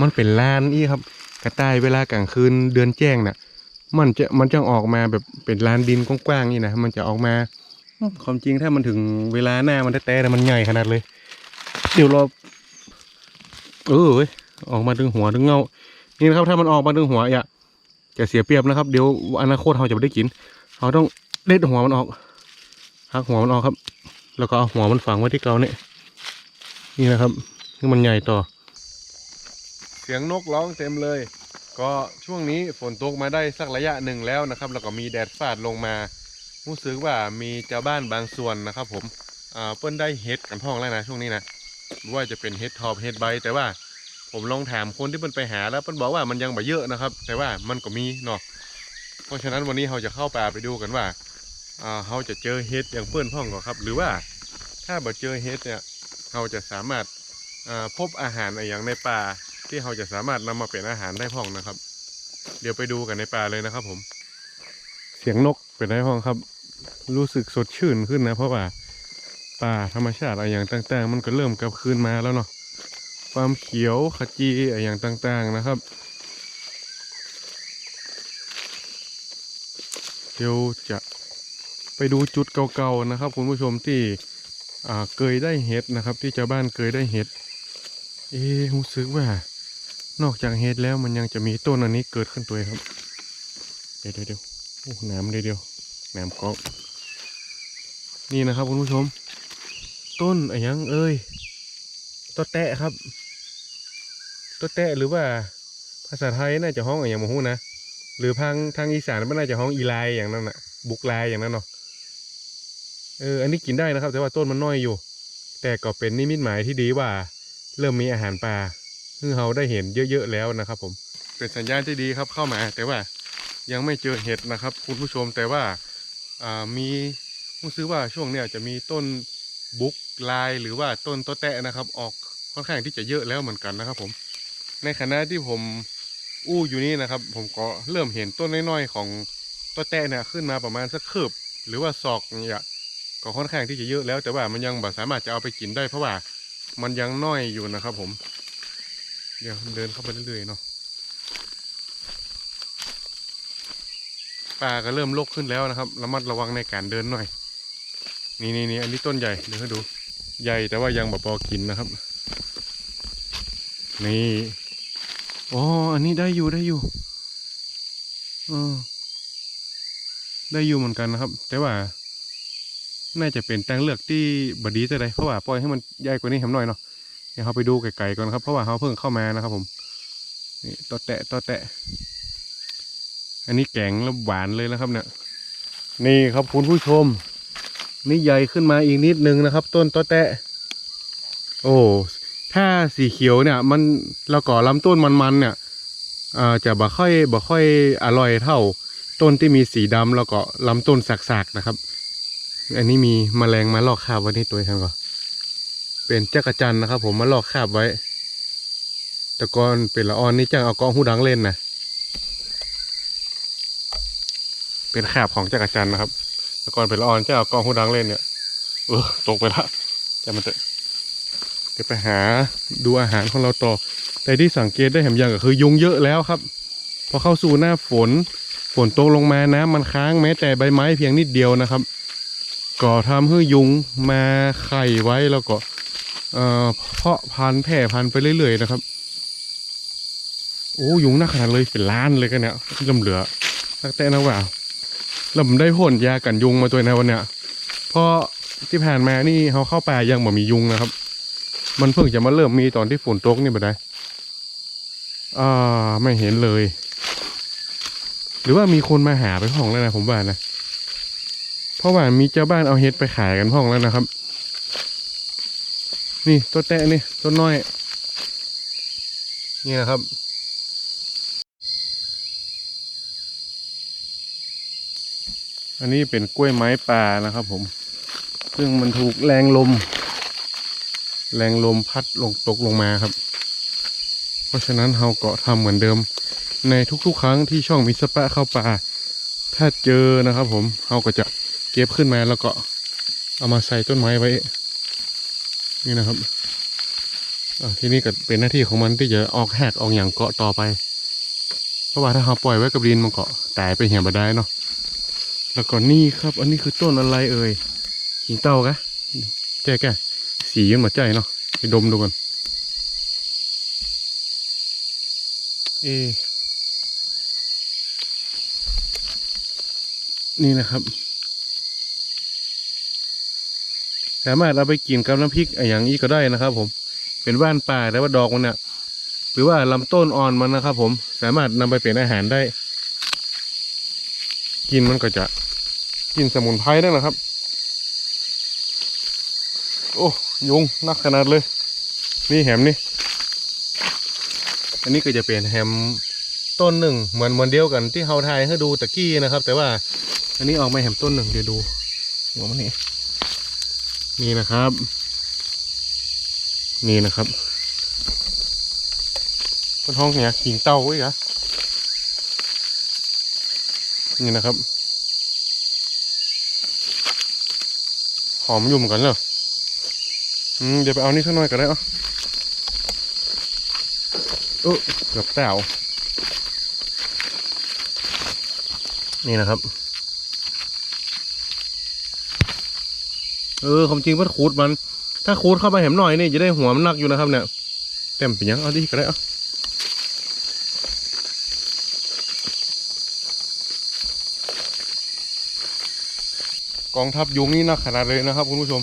มันเป็นลานอีครับ กระต่ายเวลากลางคืนเดือนแจ้งน่ะ มันจะมันจะออกมาแบบเป็นลานดินกว้างๆนี่นะมันจะออกมาความจริงถ้ามันถึงเวลาหน้ามันแต้ๆนะมันใหญ่ขนาดเลย เดี๋ยวรอเออออกมาถึงหัวถึงเงา นี่นะครับ ถ้ามันออกมาถึงหัวอย่าจะเสียเปรียบนะครับ เดี๋ยวอนาคตเราจะไม่ได้กินเราต้องเด็ดหัวมันออกหักหัวมันออกครับ แล้วก็เอาหัวมันฝังไว้ที่เกาเนี่ยนี่นะครับคือมันใหญ่ต่อ สียงนกร้องเต็มเลย ก็ช่วงนี้ฝนตกมาได้สักระยะหนึ่งแล้วนะครับ แล้วก็มีแดดฟาดลงมารู้สึกว่ามีเจ้าบ้านบางส่วนนะครับ ผมอ่าเปิ้นได้เฮ็ดกันพ่องแล้วนะช่วงนี้นะไม่ว่าจะเป็นเฮ็ดทอบเฮ็ดใบแต่ว่าผมลองถามคนที่เปิ้นไปหาแล้วเปิ้นบอกว่ามันยังไม่เยอะนะครับ แต่ว่ามันก็มีเนาะเพราะฉะนั้นวันนี้เราจะเข้าป่าไปดูกันว่าเราจะเจอเฮ็ดอย่างเปิ้นพ่องก่อนครับ หรือว่าถ้าบ่เจอเฮ็ดเนี่ยเราจะสามารถพบอาหารอะไรอย่างในป่า ที่เราจะสามารถนำมาเป็นอาหารได้พ่องนะครับ เดี๋ยวไปดูกันในป่าเลยนะครับ ผม เสียงนกเป็นได้พ่องครับ รู้สึกสดชื่นขึ้นนะ เพราะว่าป่าธรรมชาติอะไรอย่างต่าง ๆ มันก็เริ่มกลับคืนมาแล้วเนาะความเขียวขจีอะไรอย่างต่าง ๆนะครับ เดี๋ยวจะไปดูจุดเก่าๆนะครับคุณผู้ชมที่เคยได้เห็ดนะครับ ที่ชาวบ้านเคยได้เห็ด เอ๊รู้สึกว่า นอกจากเห็ดแล้วมันยังจะมีต้นอันนี้เกิดขึ้นตัวครับ เดี๋ยวเดี๋ยวโอ้หน้ำเดียวเดียวหน้ำกาะนี่นะครับคุณผู้ชม ต้นอะไรยังเอ้ยต้นแตะครับต้นแตะหรือว่าภาษาไทยน่าจะห้องอะไรอย่างโมหูนะหรือทางทางอีสานมันน่าจะห้องอีไลอย่างนั้นนะบุกไลอย่างนั้นเนาะเอออันนี้กินได้นะครับ แต่ว่าต้นมันน้อยอยู่ แต่ก็เป็นนิมิตหมายที่ดีว่า เริ่มมีอาหารปลา ซึ่งเราได้เห็นเยอะๆแล้วนะครับ ผมเป็นสัญญาณที่ดีครับเข้ามา แต่ว่ายังไม่เจอเห็ดนะครับ คุณผู้ชมแต่ว่าามีผู้ซื้อว่าช่วงเนี้ยจะมีต้นบุกลายหรือว่าต้นโตแตะนะครับ ออกค่อนข้างที่จะเยอะแล้วเหมือนกันนะครับ ผม ในขณะที่ผมอู้อยู่นี่นะครับ ผมก็เริ่มเห็นต้นน้อยๆของโตแตะเนี่ยขึ้นมาประมาณสักคืบหรือว่าศอกเนี่ยก็ค่อนข้างที่จะเยอะแล้วแต่ว่ามันยังบสามารถจะเอาไปกินได้เพราะว่ามันยังน้อยอยู่นะครับ ผม เดี๋ยวเดินเข้าไปเรื่อยๆเนาะป่าก็เริ่มโรกขึ้นแล้วนะครับ ระมัดระวังในการเดินหน่อย นี่นี่นี่อันนี้ต้นใหญ่เดี๋ยวให้ดู ใหญ่แต่ว่ายังแบบพอกินนะครับ นี่อ๋ออันนี้ได้อยู่ได้อยู่ออได้อยู่เหมือนกันนะครับ แต่ว่า น่าจะเป็นแตงเลือกที่บดีแต่ใดเพราะว่าปล่อยให้มันใหญ่กว่านี้ทำหน่อยเนาะ ดี๋ยวเราไปดูไกลๆก่อนครับ เพราะว่าเขาเพิ่งเข้ามานะครับ ผมนี่ตอแตะตอแตะ อันนี้แกงแล้วหวานเลยนะครับ เนี่ย นี่ครับคุณผู้ชม นี่ใหญ่ขึ้นมาอีกนิดนึงนะครับ ต้นตอแตะ โอ้ถ้าสีเขียวเนี่ย มันแล้วก็ลำต้นมันๆเนี่ยจะบ่ค่อยบ่ค่อยอร่อยเท่า ต้นที่มีสีดำแล้วก็ลำต้นสักๆนะครับ อันนี้มีแมลงมาลอกคาบว้ในตัวท่านก่อน เป็นจักรจันนะครับ ผมมาลอกคาบไว้ แต่ก่อนเป็นละออนนี่จ้างเอากองหูดังเล่นนะเป็นคาบของจักรจันนะครับ แต่ก่อนเป็นละออนจ้างเอากองหูดังเล่นเนี่ยเออตกไปละจะมันเถอะเดี๋ยวไปหาดูอาหารของเราต่อ แต่ที่สังเกตได้แหมอย่างก็คือยุงเยอะแล้วครับพอเข้าสู่หน้าฝนฝนตกลงมาน้ำมันค้างแม้แต่ใบไม้เพียงนิดเดียวนะครับ ก็ทำให้ยุงมาไข่ไว้แล้วก็ เอ่อเพาะพันธุ์แพร่พันธุ์ไปเรื่อยๆนะครับ โอ้ยุงหน้าขนาดเลยเป็นล้านเลยกันเนี่ยลำเหลือตั้งแต่นะว่าล้วผมได้พ่นยากันยุงมาตัวในวันเนี้ยเพราะที่ผ่านมานี่เขาเข้าป่ายังบ่มียุงนะครับ มันเพิ่งจะมาเริ่มมีตอนที่ฝนตกนี่บ่ได้อ่าไม่เห็นเลย หรือว่ามีคนมาหาไปห้องแล้วนะผมว่านะเพราะว่ามีเจ้าบ้านเอาเห็ดไปขายกันห้องแล้วนะครับ นี่ต้นแตะนี่ต้นน้อย นี่นะครับอันนี้เป็นกล้วยไม้ป่านะครับผม ซึ่งมันถูกแรงลม แรงลมพัดลงตกลงมาครับ เพราะฉะนั้นเราก็ทำเหมือนเดิม ในทุกๆ ครั้งที่ช่องมิสปะเข้าป่า ถ้าเจอนะครับผมเราก็จะเก็บขึ้นมาแล้วก็เอามาใส่ต้นไม้ไว้ นี่นะครับอะที่นี่ก็เป็นหน้าที่ของมันที่จะออกแหกออกอย่างเกาะต่อไป เพราะว่าถ้าเราปล่อยไว้กับดินมันเก็ตายไปเหี่ยบ่ได้เนาะแล้วก็นี่ครับ อันนี้คือต้นอะไรเอ่ยขิงเต้ากะแก่แก่สีมันมาใจเนาะไปดมดูกันเอ นี่นะครับ สามารถเอาไปกินกับน้ำพริกอย่างนี้ก็ได้นะครับผมเป็นว่านป่าแต่ว่าดอกมันเนี่ยหรือว่าลำต้นอ่อนมันนะครับ ผมสามารถนำไปเป็นอาหารได้ กินมันก็จะกินสมุนไพรได้แหละครับ โอ้ยุงนักขนาดเลย นี่แฮมนี่ อันนี้ก็จะเป็นแฮมต้นหนึ่งเหมือนเหมือนเดียวกันที่เฮาทายให้ดูตะกี้นะครับ แต่ว่า อันนี้ออกมาแฮมต้นหนึ่งเดี๋ยวดูหัวมันนี่ นี่นะครับ นี่นะครับเป็นห้องเนี่ยขิงเต้าไว้เหรอนี่นะครับ หอมอยู่เหมือนกันเลยอืมเดี๋ยวไปเอานี่สักหน่อยก็ได้เอะเออเกือบแต๋วนี่นะครับ เออความจริงมันขูดมัน ถ้าขูดเข้าไปแหมหน่อยนี่จะได้หัวมันหนักอยู่นะครับเนี่ยเต็มเป็นยังเอาดิก็ได้เอากองทัพยุงนี่หนักขนาดเลยนะครับคุณผู้ชม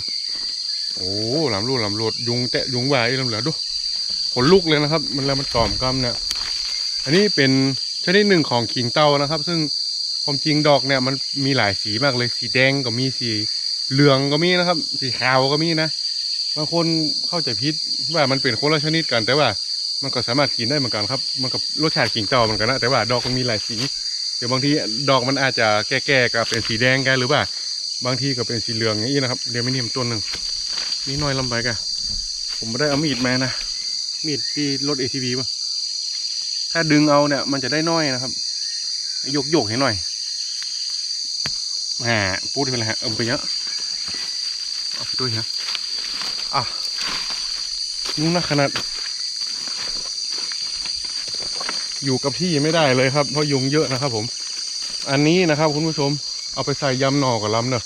โอ้หลำรูดหลำรูดยุงแตะยุงวายลำเหลือดูขนลุกเลยนะครับ มันแล้วมันตอมกำเนี่ย อันนี้เป็นชนิดหนึ่งของขิงเตานะครับ ซึ่งความจริงดอกเนี่ยมันมีหลายสีมากเลยสีแดงก็มีสี เหลืองก็มีนะครับ สีขาวก็มีนะบางคนเข้าใจผิดว่ามันเป็นคนละชนิดกัน แต่ว่ามันก็สามารถกินได้เหมือนกันครับ มันกับรสชาติกิ่งเต่าเหมือนกันนะแต่ว่าดอกมันมีหลายสีเดี๋ยวบางทีดอกมันอาจจะแก่ๆก็เป็นสีแดงกันหรือว่า บางทีก็เป็นสีเหลืองอย่างนี้นะครับเดี๋ยวไม่นิ่มต้นหนึ่งนี่น้อยลำไปกันผมไม่ได้เอามีดมานะมีดที่รถ ATV ป่ะถ้าดึงเอาเนี่ย มันจะได้น้อยนะครับยกโยกๆให้หน่อยอ่าพูดไปเลยฮะเอาไปเยอะ ด้วยฮะอะยุ่งนักขนาด อยู่กับที่ไม่ได้เลยครับ เพราะยุงเยอะนะครับผม อันนี้นะครับคุณผู้ชม เอาไปใส่ยำหนอกับลำเนอะ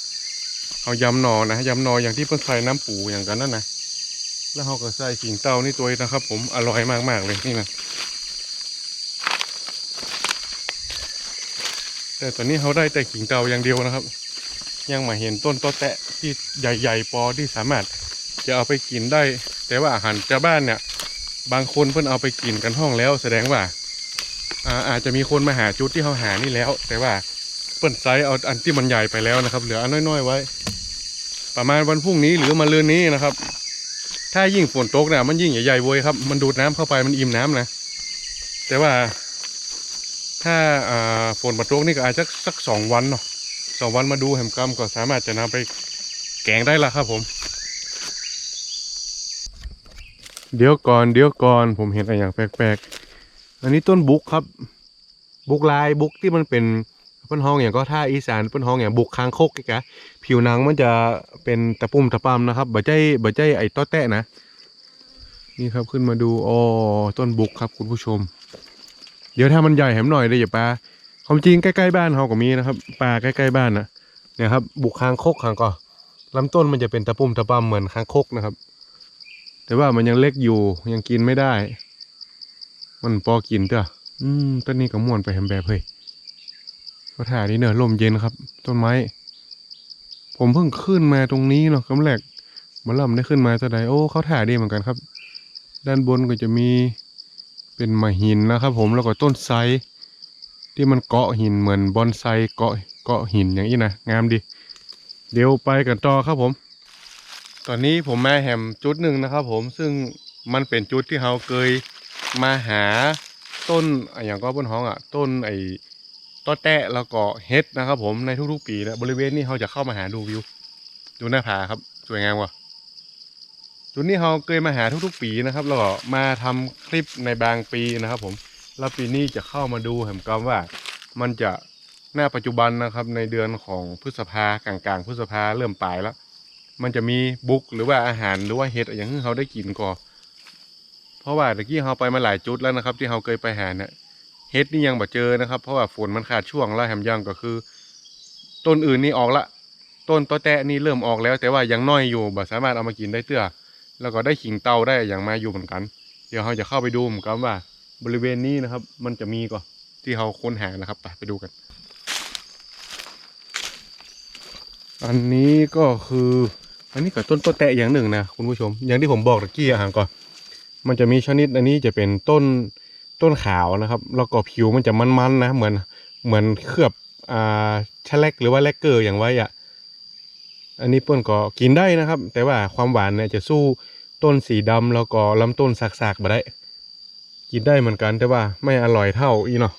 เอายำหนอนะยำหนออย่างที่เพิ่นใส่น้ำปูอย่างกันนั่นนะแล้วเขาก็ใส่ขิงเต้านี่ตัวนี้นะครับ ผมอร่อยมากๆเลยนี่นะแต่ตอนนี้เขาได้แต่ขิงเตาอย่างเดียวนะครับ ยังมาเห็นต้นตอแตะ ที่ใหญ่ๆปอที่สามารถจะเอาไปกินได้ แต่ว่าอาหารชาวบ้านเนี่ย บางคนเพิ่นเอาไปกินกันห้องแล้ว แสดงว่าอาอาจจะมีคนมาหาจุดที่เขาหานี่แล้ว แต่ว่าเปิ้นไซส์เอาอันที่มันใหญ่ไปแล้วนะครับ เหลืออันน้อยๆไว้ ประมาณวันพรุ่งนี้หรือมาเรือนนี้นะครับ ถ้ายิ่งฝนตกเนี่ยมันยิ่งใหญ่ๆเว้ยครับ มันดูดน้ำเข้าไปมันอิ่มน้ำนะ แต่ว่า ถ้าฝนมาตกนี่ก็อาจจะสักสองวันเนาะสองวันมาดูแหมกรรมก็สามารถจะนำไป แกงได้ละครับผม เดี๋ยวก่อนเดี๋ยวก่อนผมเห็นอะไรอย่างแปลกๆ อันนี้ต้นบุกครับ บุกลายบุกที่มันเป็นเปิ้นห้องอย่างก็ท่าอีสานเปิ้นห้องอย่างบุกคางคกกะผิวหนังมันจะเป็นตะปุ่มตะปำนะครับบ่ใจบ่ใจไอ้ต้อแตะนะ นี่ครับขึ้นมาดูอ๋อต้นบุกครับคุณผู้ชม เดี๋ยวถ้ามันใหญ่แหมหน่อยเลยอย่าปลาความจริงใกล้ๆบ้านเขาก็มีนะครับปลาใกล้ๆบ้านนะเนี่ยครับบุกคางคกคางก็ ลำต้นมันจะเป็นตะปุ่มตะปำเหมือนคางคกนะครับ แต่ว่ามันยังเล็กอยู่ยังกินไม่ได้ มันพอกินเถอะอืมต้นนี้ก็ม่วนไปแฮมแบบเฮ้ยก็ถ่ายนี่เนอะลมเย็นครับ ต้นไม้ ผมเพิ่งขึ้นมาตรงนี้เนาะกำแรกมาล่ำได้ขึ้นมาจะไดโอ้เขาถ่ายดีเหมือนกันครับ ด้านบนก็จะมีเป็นมะหินนะครับผมแล้วก็ต้นไทรที่มันเกาะหินเหมือนบอนไซเกาะเกาะหินอย่างนี้นะงามดี เดี๋ยวไปกันต่อครับผม ตอนนี้ผมมาแหมจุดหนึ่งนะครับผมซึ่งมันเป็นจุดที่เราเคยมาหาต้นอะอย่างก็บนห้องอะ ต้นไอ้ต้อแตะแล้วก็เฮ็ดนะครับผมในทุกๆปีนะบริเวณนี้เราจะเข้ามาหาดูวิวดูหน้าผาครับ สวยงามว่ะจุดนี้เราเคยมาหาทุกๆปีนะครับแล้วก็มาทำคลิปในบางปีนะครับ ผมแล้วปีนี้จะเข้ามาดูแหมกรรมว่า มันจะ หน้าปัจจุบันนะครับในเดือนของพฤษภากลางๆพฤษภาเริ่มปลายแล้ว มันจะมีบุกหรือว่าอาหารหรือว่าเห็ดอะไรอย่างที่เขาได้กินก็เพราะว่าตะกี้เราไปมาหลายจุดแล้วนะครับ ที่เราเคยไปหาเนี่ยเฮ็ดนี่ยังบ่เจอนะครับ เพราะว่าฝนมันขาดช่วงแล้วแถมยังก็คือ ต้นอื่นนี่ออกละต้นตอแตะนี่เริ่มออกแล้ว แต่ว่ายังน้อยอยู่บ่สามารถเอามากินได้เตื้อแล้วก็ได้ขิงเตาได้อย่างมาอยู่เหมือนกัน เดี๋ยวเราจะเข้าไปดูเหมือนกันว่า บริเวณนี้นะครับ มันจะมีก่อนที่เราค้นหานะครับไปไปดูกัน อันนี้ก็คือ อันนี้ก็ต้นต้นแตะอย่างหนึ่งนะคุณผู้ชม อย่างที่ผมบอกตะกี้อะฮะก่อนมันจะมีชนิดอันนี้จะเป็นต้นต้นขาวนะครับ แล้วก็ผิวมันจะมันๆนะ เหมือนเหมือนเคลือบอ่าชะแลกหรือว่าแลกเกอร์อย่างไว้อะอันนี้เปิ้นก็กินได้นะครับ แต่ว่าความหวานเนี่ยจะสู้ต้นสีดำแล้วก็ลำต้นสากๆมาได้ กินได้เหมือนกันแต่ว่าไม่อร่อยเท่าอีเนาะ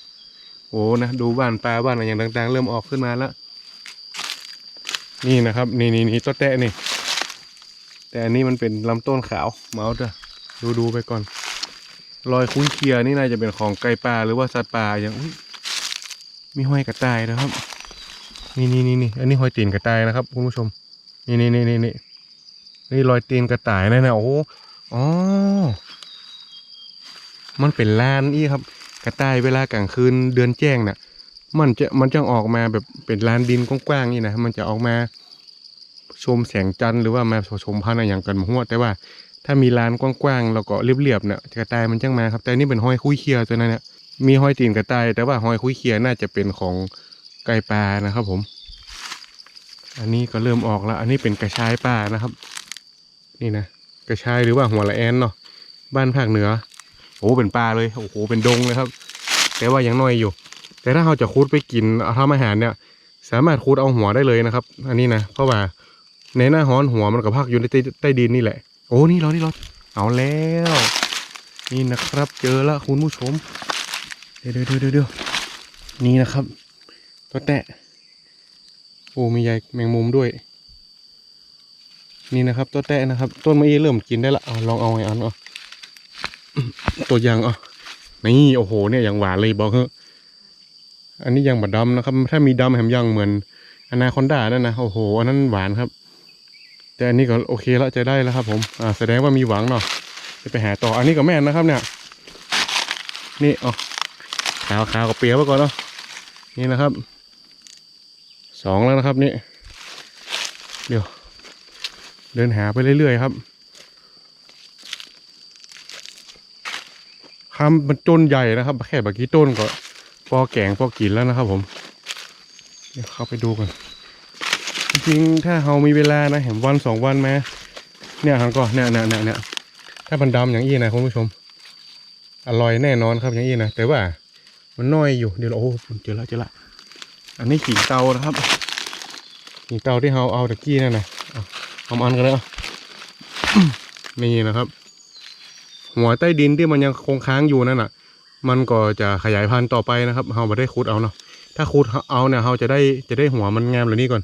โอ้นะดูบ้านปลาบ้านอะไรอย่างต่าง ๆ เริ่มออกขึ้นมาแล้ว นี่นะครับ นี่นี่นี่ต้นแตะนี่ แต่อันนี้มันเป็นลำต้นขาวเมาส์จ้ะดูดูไปก่อน รอยคุ้นเคียนี่น่าจะเป็นของไก่ป่าหรือว่าสัตว์ป่าอย่างมีห้อยกระต่ายนะครับ นี่นี่นี่นี่อันนี้ห้อยตีนกระต่ายนะครับคุณผู้ชม นี่นี่นี่นี่นี่นี่รอยตีนกระต่ายนั่นนะโอ้อ๋อ มันเป็นลานอีครับ กระต่ายเวลากลางคืนเดือนแจ้งน่ะ มันจะมันจะออกมาแบบเป็นลานดินกว้างๆนี่นะมันจะออกมาชมแสงจันทร์หรือว่ามาชมพันธุ์อะไรอย่างกันหัวแต่ว่าถ้ามีลานกว้างๆแล้วก็เรียบๆเนี่ยกระต่ายมันจังมาครับ แต่นี่เป็นห้อยคุยเคียตัวนั้นเนี่ยมีห้อยตีนกระต่ายแต่ว่าห้อยคุยเคียน่าจะเป็นของไก่ปลานะครับผม อันนี้ก็เริ่มออกแล้ว อันนี้เป็นกระชายป่านะครับ นี่นะกระชายหรือว่าหัวละแอนเนาะบ้านภาคเหนือโอ้เป็นปลาเลยโอ้โหเป็นดงเลยครับ แต่ว่ายังน้อยอยู่ แต่ถ้าเราจะคูดไปกินเอาทำอาหารเนี่ย สามารถคูดเอาหัวได้เลยนะครับ อันนี้นะเพราะว่าในหน้าฮ้อนหัวมันก็พักอยู่ในใต้ใต้ดินนี่แหละ โอ้นี่เรานี่เราเอาแล้ว นี่นะครับ เจอล้วคุณผู้ชมเดี๋ยวเดี๋ยวเดี๋ยวเดี๋ยวนี่นะครับตัวแตะโอ้มีใยแมงมุมด้วย นี่นะครับตัวแตะนะครับ ต้นมะอีเริ่มกินได้ละเอาลองเอาไงอันเอาตัวอยางเอานี่โอ้โหเนี่ยอย่างหวานเลยบอกเถ อันนี้ยังบดดำนะครับ ถ้ามีดำแหมยังเหมือนอนาคอนดานั่นนะโอ้โหอันนั้นหวานครับ แต่อันนี้ก็โอเคแล้วจะได้แล้วครับ ผมอ่าแสดงว่ามีหวังเนาะจะไปหาต่ออันนี้ก็แม่นนะครับ เนี่ย นี่เอขาวขาวกับเปียกไว้ก่อนเนาะนี่นะครับสองแล้วนะครับนี่เดี๋ยว เดินหาไปเรื่อยๆครับคำมันต้นใหญ่นะครับ แค่บากี้ต้นก็พ อแกงพอกินแล้วนะครับผม เดี๋ยวเข้าไปดูกันจริงๆถ้าเรามีเวลานะเห็นวันสองวันไหมเนี่ยครับก็เนี่ยเนี่ยเนี่ยเนี่ยถ้ามันดำอย่างอี้นะคุณผู้ชม อร่อยแน่นอนครับอย่างอี้นะแต่ว่ามันน้อยอยู่เดี๋ยวเราโอ้เจอละเจอละอันนี้ขิงเตานะครับขิงเตาที่เราเอาตะกี้นั่นนะเอาเอามาอันกันเลยเอานี่นะครับ หัวใต้ดินที่มันยังคงค้างอยู่นั่นน่ะ มันก็จะขยายพันธุ์ต่อไปนะครับเราไม่ได้ขุดเอาเนาะถ้าขุดเอาเนี่ยเราจะได้จะได้หัวมันงามเหล่านี้ก่อน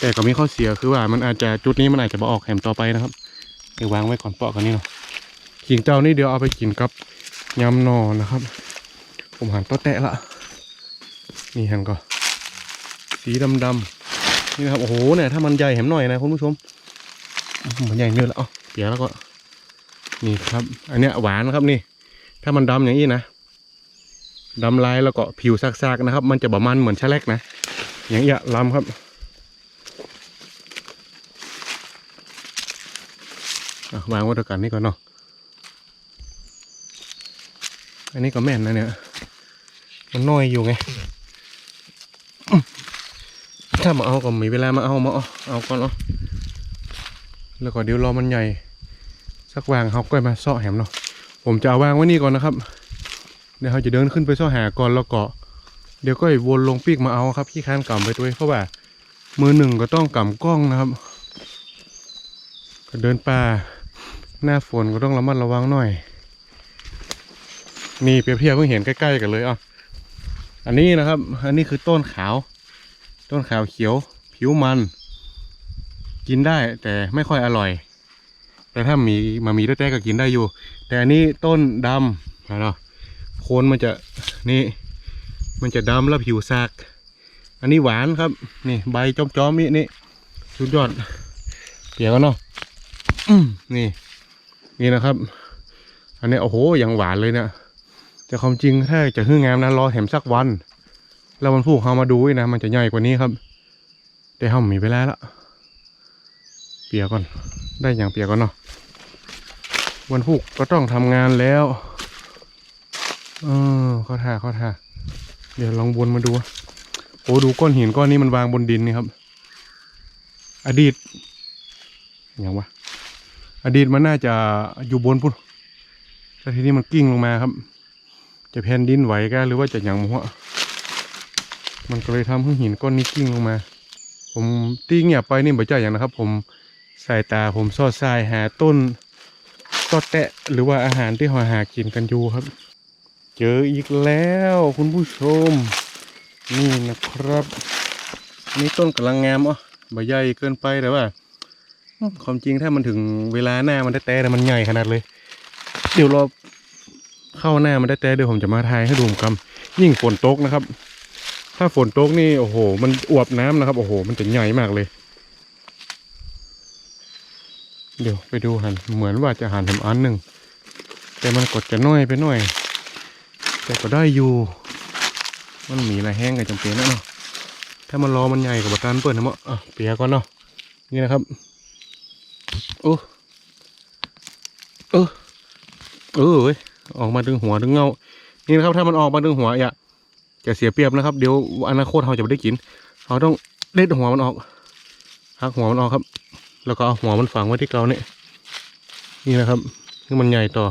แต่ก็มีข้อเสียคือว่ามันอาจจะจุดนี้มันอาจจะมาออกแหมต่อไปนะครับเดี๋ยววางไว้ก่อนเปาะกันนี่เนาะขิงเจ้านี่เดี๋ยวเอาไปกินกับยำนอนะครับ ผมหันต้อแตะละนี่หันก็สีดำๆนี่นะครับโอ้โหเนี่ยถ้ามันใหญ่แหมหน่อยนะคุณผู้ชมมันใหญ่เนื้อแล้วเอ๋อเปียแล้วก็นี่ครับ อันเนี้ยหวานนะครับนี่ ถ้ามันดำอย่างนี้นะ ดำลายแล้วก็ผิวซากๆนะครับ มันจะบะมันเหมือนชะแลกนะ อย่างเงี้ยลำครับ วางวัตกันนี่ก่อนเนาะ อันนี้ก็แม่นนะเนี่ย มันน้อยอยู่ไง ถ้ามาเอาก็มีเวลามาเอามาเอาเอาก่อนเนาะ แล้วก็เดี๋ยวรอมันใหญ่ สักวางเขาก็มาเสาะแหมเนาะ ผมจะเอาวางไว้นี่ก่อนนะครับ ดี๋ยวเขาจะเดินขึ้นไปเสาะหาก่อนแล้วก็เดี๋ยวก็วนลงปีกมาเอาครับพี่ค้านกำไปด้วยเพราะว่ามือหนึ่งก็ต้องกำกล้องนะครับก็เดินป่าหน้าฝนก็ต้องระมัดระวังหน่อย นี่เปรียบเทียบเพิ่งเห็นใกล้ๆกันเลยอะอันนี้นะครับ อันนี้คือต้นขาว ต้นขาวเขียว ผิวมัน กินได้แต่ไม่ค่อยอร่อย แต่ถ้ามีมามีแต้ๆก็กินได้อยู่ แต่อันนี้ต้นดำนะเนาะ โคนมันจะนี่ มันจะดำแล้วผิวซาก อันนี้หวานครับ นี่ใบจอมๆนี่นี่สุดยอดเปียกเนาะนี่ นี่นะครับ อันนี้โอ้โหอยังหวานเลยเนี่ยแต่ความจริงถ้าจะหื้องามนะรอแถมสักวัน แล้ววันพรุ่งเขามาดูนะมันจะใหญ่กว่านี้ครับ แต่เขามีเวลาละเปียกก่อน ได้อย่างเปียกก่อนเนาะวันพรุ่งก็ต้องทำงานแล้ว เออข้าท่าเข้าท่าเดี๋ยวลองวนมาดู โอ้ดูก้อนหินก้อนนี้มันวางบนดินนี่ครับ อดีตอย่างวะ อดีตมันน่าจะอยู่บนพุ่นแต่ทีนี้มันกิ้งลงมาครับ จะแผ่นดินไหวกันหรือว่าจะอย่างมัวมันก็เลยทำให้หินก้อนนี้กิ้งลงมา ผมตีเงียบไปนี่บ่เจ้าอย่างนะครับ ผมสายตาผมซอดทรายหาต้นซอดแตะหรือว่าอาหารที่หอหากินกันอยู่ครับ เจออีกแล้วคุณผู้ชม นี่นะครับ นี่ต้นกำลังงามอะใบใหญ่เกินไปแต่ว่า ความจริงถ้ามันถึงเวลาหน้ามันได้แต่แต่มันใหญ่ขนาดเลย เดี๋ยวรอเข้าหน้ามันได้แต่เดี๋ยวผมจะมาทายให้ดูกำยิ่งฝนตกนะครับ ถ้าฝนตกนี่โอ้โห มันอวบน้ำนะครับ โอ้โห มันจะใหญ่มากเลย เดี๋ยวไปดูหันเหมือนว่าจะหันผมอันหนึ่งแต่มันกดจะน้อยไปหน่อย แต่ก็ได้อยู่ มันมีอะไรแห้งกันจำเป็นนะเนาะ ถ้ามันรอมันใหญ่กว่าการเปิดนะมั้งอะเปียกก่อนเนาะ นี่นะครับ โอ้เออเออเว้ย ออกมาดึงหัวดึงเงา นี่นะครับ ถ้ามันออกมาดึงหัวอย่าจะเสียเปรียบนะครับ เดี๋ยวอนาคตเราจะไม่ได้กิน เราต้องเด็ดหัวมันออก หักหัวมันออกครับ แล้วก็เอาหัวมันฝังไว้ที่เกาเนี่ยนี่นะครับคือมันใหญ่ต่อ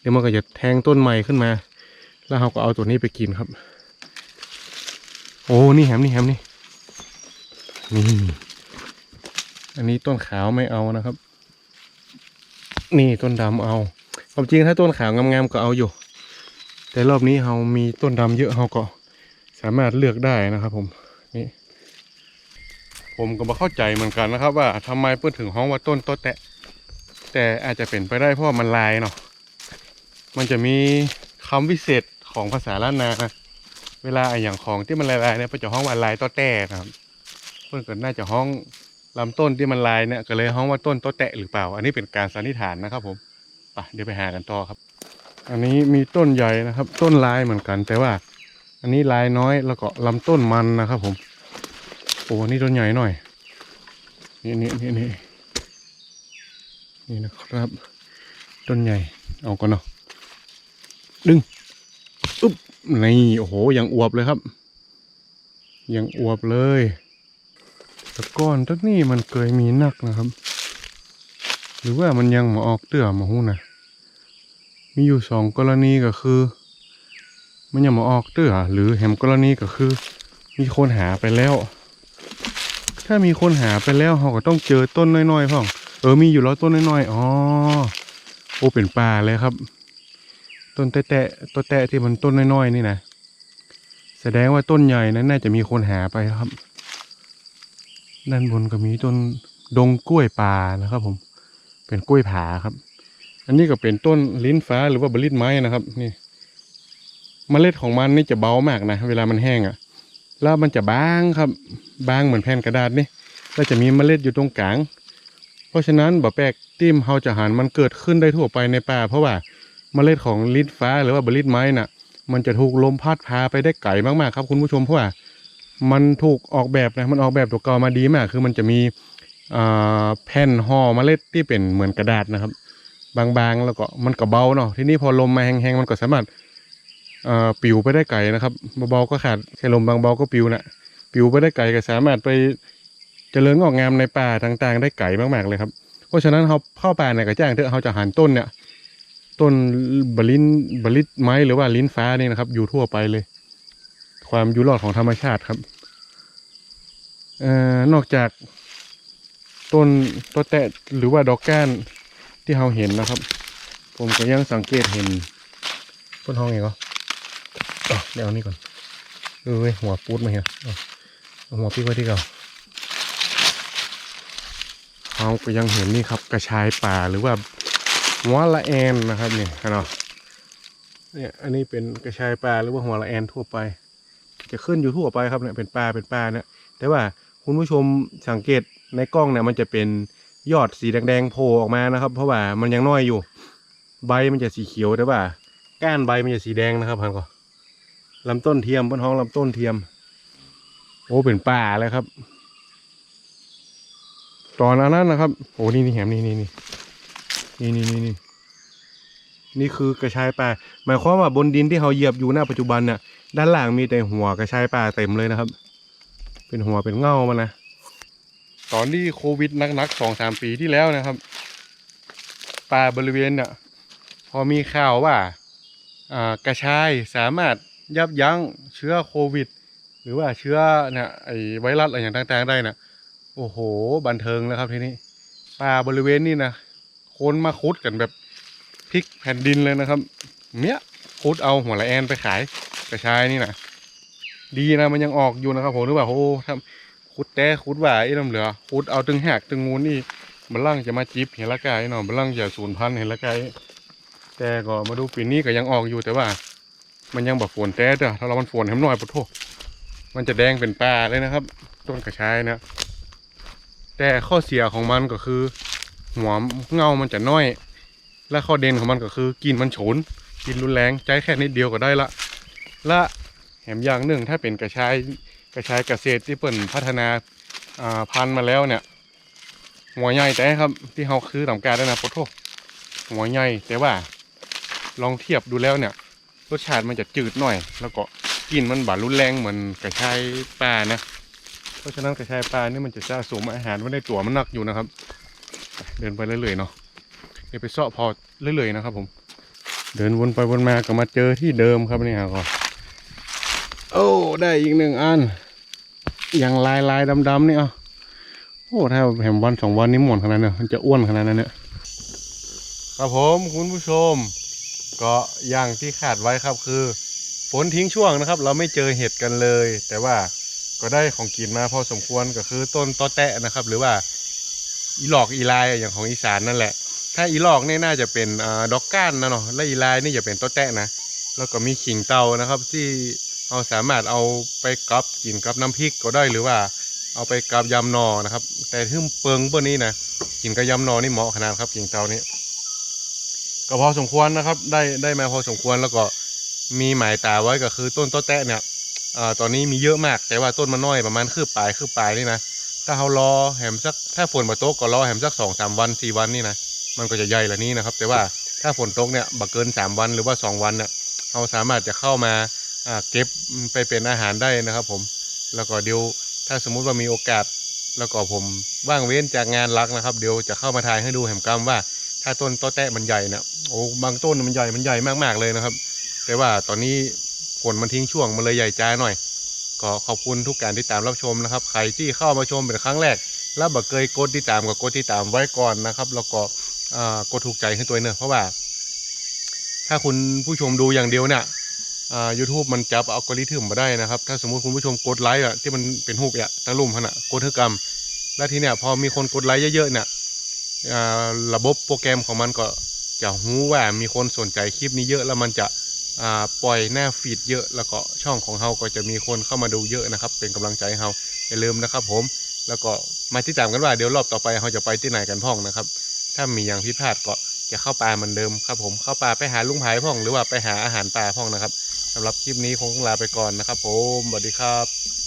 เดี๋ยวมันก็จะแทงต้นใหม่ขึ้นมา แล้วเราก็เอาตัวนี้ไปกินครับ โอ้นี่แฮมนี่แฮมนี่นี่อันนี้ต้นขาวไม่เอานะครับ นี่ต้นดำเอาความจริงถ้าต้นขาวงามๆก็เอาอยู่ แต่รอบนี้เรามีต้นดำเยอะเราก็สามารถเลือกได้นะครับ ผมนี่ผมก็มาเข้าใจเหมือนกันนะครับ ว่าทำไมเพื่อนถึงห้องว่าต้นโตแตะ แต่อาจจะเป็นไปได้เพราะมันลายเนาะมันจะมีคำวิเศษ ของภาษาล้านนานะเวลาไออย่างของที่มันลายๆเนี่ยเพื่อจะห้องว่าลายโตะแตะนะครับ เพื่อนก็น่าจะห้องลำต้นที่มันลายเนี่ยก็เลยห้องว่าต้นโตะแตะหรือเปล่า อันนี้เป็นการสันนิษฐานนะครับผมไปเดี๋ยวไปหากันต่อครับ อันนี้มีต้นใหญ่นะครับ ต้นลายเหมือนกัน แต่ว่า อันนี้ลายน้อยแล้วก็ลำต้นมันนะครับ ผมโอ้นี่ต้นใหญ่หน่อยนี่นี่นี่นี่นี่นะครับ ต้นใหญ่เอาก่อนเนาะดึง นี่โอ้โหยังอวบเลยครับ ยังอวบเลยต่ก้อนต้นนี้มันเคยมีนักนะครับ หรือว่ามันยังมาออกเตื้อมาหูนะมีอยู่สองกรณีก็คือ มันยังมาออกเตื้อหรือแหมกรณีก็คือ มีคนหาไปแล้ว ถ้ามีคนหาไปแล้วเราก็ต้องเจอต้นน้อยๆพ่องเออมีอยู่แล้วต้นน้อยๆอ๋อโอ้เป็นป่าเลยครับ ต้นแตะๆต้นแตะที่มันต้นน้อยๆนี่นะแสดงว่าต้นใหญ่นั้นน่าจะมีคนหาไปครับ ด้านบนก็มีต้นดงกล้วยป่านะครับ ผม เป็นกล้วยผาครับ อันนี้ก็เป็นต้นลิ้นฟ้าหรือว่าบลิ้นไม้นะครับ นี่เมล็ดของมันนี่จะเบามากนะเวลามันแห้งอะ่ะ แล้วมันจะบางครับ บางเหมือนแผ่นกระดาษนี่แล้วจะมีเมล็ดอยู่ตรงกลาง เพราะฉะนั้นบ่แปลกติ้มเฮาจะหันมันเกิดขึ้นได้ทั่วไปในป่า เพราะว่า เมล็ดของลิ้นฟ้าหรือว่าบลิ้นไม้น่ะ มันจะถูกลมพัดพาไปได้ไกลมากๆครับคุณผู้ชมเพราะว่ามันถูกออกแบบนะมันออกแบบตัวเก่ามาดีมาก คือมันจะมีแผ่นห่อเมล็ดที่เป็นเหมือนกระดาษนะครับ บางๆแล้วก็มันก็เบาเนาะทีนี้พอลมมาแห้งๆมันก็สามารถปิวไปได้ไกลนะครับเบาๆก็ขาดแค่ลมบางเบาก็ปิวนะปิวไปได้ไกลก็สามารถไปเจริญงอกงามในป่าต่างๆ ได้ไกลมากๆเลยครับเพราะฉะนั้นเขาเข้าป่าเนี่ยก็แจ้งเถอะเขาจะหันต้นเนี่ย ต้นบลินบลิตไม้หรือว่าลิ้นฟ้านี่นะครับ อยู่ทั่วไปเลย ความอยู่รอดของธรรมชาติครับออนอกจากต้นต้นแตะหรือว่าดอกก้านที่เราเห็นนะครับ ผมก็ยังสังเกตเห็นต้นห้องไงก็เดี๋ยวนี่ก่อนเออเว้ยหัวปูดมาเหียเอหัวพี่ไว้ที่เก่าเขาก็ยังเห็นนี่ครับกระชายป่าหรือว่า หัวละแอนนะครับนี่เนาะเนี่ยอันนี้เป็นกระชายป่าหรือว่าหัวละแอนทั่วไป จะขึ้นอยู่ทั่วไปครับเนี่ยเป็นป่าเป็นป่าเนี่ยแต่ว่าคุณผู้ชมสังเกตในกล้องเนี่ยมันจะเป็นยอดสีแดงๆโผล่ออกมานะครับ เพราะว่ามันยังน้อยอยู่ ใบมันจะสีเขียวแต่ว่า ก้านใบมันจะสีแดงนะครับพันก็ลำต้นเทียมบนห้องลำต้นเทียม โอ้เป็นป่าเลยครับ ตอนนั้นนะครับ โอ้นี่นี่แหมนี่นี่นี่ นี่นี่นี่นี่นี่คือกระชายป่าหมายความว่าบนดินที่เขาเหยียบอยู่หน้าปัจจุบันเนี่ยด้านล่างมีแต่หัวกระชายป่าเต็มเลยนะครับ เป็นหัวเป็นเง่ามันนะตอนที่โควิดนักๆสองสามปีที่แล้วนะครับ ป่าบริเวณเนี่ยพอมีข่าวว่าอ่ากระชายสามารถยับยั้งเชื้อโควิด หรือว่าเชื้อเนี่ยไอไวรัสอะไรอย่างต่างๆได้นะโอ้โห บันเทิงแล้วครับทีนี้ป่าบริเวณนี้นะ คนมาคุดกันแบบพลิกแผ่นดินเลยนะครับ เนี้ยคุดเอาหัวละแอนไปขายกระชายนี่นะดีนะมันยังออกอยู่นะครับผมนึกว่าโอ้ทำคุดแต่คุดว่าไอ้น้ำเหลือคุดเอาตึงแหกตึงงูนี่มันล่างจะมาจิบเห็นละกายเนาะมันล่างจะสูญพันธุ์เห็นละกายแต่ก็มาดูปีนี้ก็ยังออกอยู่แต่ว่า มันยังแบบฝนแต่เด้อถ้าเรามันฝนให้มันหน่อยปะโทมันจะแดงเป็นป่าเลยนะครับ ต้นกระชายนะ แต่ข้อเสียของมันก็คือ หัวเงามันจะน้อย และข้อเด่นของมันก็คือกินมันโฉนกินรุนแรงใจแค่นิดเดียวก็ได้ละ และแถมอย่างหนึ่งถ้าเป็นกระชายกระชายเกษตรที่เปิ่นพัฒนาพันธุ์มาแล้วเนี่ย หัวใหญ่แต่ครับที่เขาคือตำการได้นะปะโทหัวใหญ่แต่ว่า ลองเทียบดูแล้วเนี่ย รสชาติมันจะจืดหน่อย แล้วก็กลิ่นมันบารุนแรงเหมือนกระชายป่านะ เพราะฉะนั้นกระชายป่านี่มันจะสะสมอาหารไว้ในตัวมันหนักอยู่นะครับ เดินไปเรื่อยๆเนาะเดี๋ยวไปเสาะพอเรื่อยๆนะครับ ผม เดินวนไปวนมาก็มาเจอที่เดิมครับนี่ครับโอ้ได้อีกหนึ่งอันอย่างลายลายดำๆนี่อะโอ้ถ้าแหมวันสองวันนี้หมดขนาดเนี่ยมันจะอ้วนขนาดนั้นเนี่ยครับผมคุณผู้ชม ก็อย่างที่คาดไว้ครับคือฝนทิ้งช่วงนะครับ เราไม่เจอเห็ดกันเลย แต่ว่าก็ได้ของกินมาพอสมควรก็คือต้นตอแตะนะครับ หรือว่า อีหลอกอีลายอย่างของอีสานนั่นแหละ ถ้าอีหลอกนี่น่าจะเป็นอดอกก้านนะเนาะและอีลายนี่จะเป็นตอแตะนะแล้วก็มีขิงเตานะครับ ที่เราสามารถเอาไปกับกินกับน้ำพริกก็ได้หรือว่าเอาไปกับยำหนอนะครับ แต่ที่เปิงเบอร์นี้นะกินกับยำหนอนี่เหมาะขนาดครับขิงเตานี่ก็พอสมควรนะครับได้ได้มาพอสมควรแล้วก็มีหมายตาไว้ก็คือต้นโต๊ะแตะเนี่ยอตอนนี้มีเยอะมากแต่ว่าต้นมันน้อยประมาณคืบปลายคืบปลายนี่นะ ถ้าเรารอแหมสักถ้าฝนมาตกก็รอแหมสักสองสามวันสี่วันนี่นะมันก็จะใหญ่ละนี้นะครับ แต่ว่าถ้าฝนตกเนี่ยบักเกินสามวันหรือว่าสองวันเนี่ยเราสามารถจะเข้ามาเก็บไปเป็นอาหารได้นะครับ ผมแล้วก็เดี๋ยวถ้าสมมุติว่ามีโอกาส แล้วก็ผมว่างเว้นจากงานรักนะครับ เดี๋ยวจะเข้ามาถ่ายให้ดูแหมกรรมว่าถ้าต้นโตแตะมันใหญ่เนี่ยโอ้บางต้นมันใหญ่มันใหญ่มากๆเลยนะครับ แต่ว่าตอนนี้ฝนมันทิ้งช่วงมันเลยใหญ่จ้าหน่อย ก็ขอบคุณทุกการที่ตามรับชมนะครับ ใครที่เข้ามาชมเป็นครั้งแรก แล้วบักเคยกดติดตามก็กดติดตามไว้ก่อนนะครับ แล้วก็กดถูกใจให้ตัวเนอะเพราะว่า ถ้าคุณผู้ชมดูอย่างเดียวเนี่ยอ่า YouTube มันจับอัลกอริทึมมาได้นะครับ ถ้าสมมุติคุณผู้ชมกดไลค์อะที่มันเป็นรูปอะตะลุ่มขนาดกดเท่ากรรม แล้วทีเนี้ยพอมีคนกดไลค์เยอะๆเนี่ยระบบโปรแกรมของมันก็จะรู้ว่ามีคนสนใจคลิปนี้เยอะแล้วมันจะ ปล่อยหน้าฟีดเยอะแล้วก็ช่องของเราก็จะมีคนเข้ามาดูเยอะนะครับ เป็นกำลังใจให้เราอย่าลืมนะครับ ผมแล้วก็มาติดตามกันว่าเดี๋ยวรอบต่อไปเราจะไปที่ไหนกันพ่องนะครับ ถ้ามีอย่างพิพาทก็จะเข้าป่าเหมือนเดิมครับ ผมเข้าป่าไปหาลุงผายพ่องหรือว่าไปหาอาหารป่าพ่องนะครับสำหรับคลิปนี้คงต้องลาไปก่อนนะครับ ผมสวัสดีครับ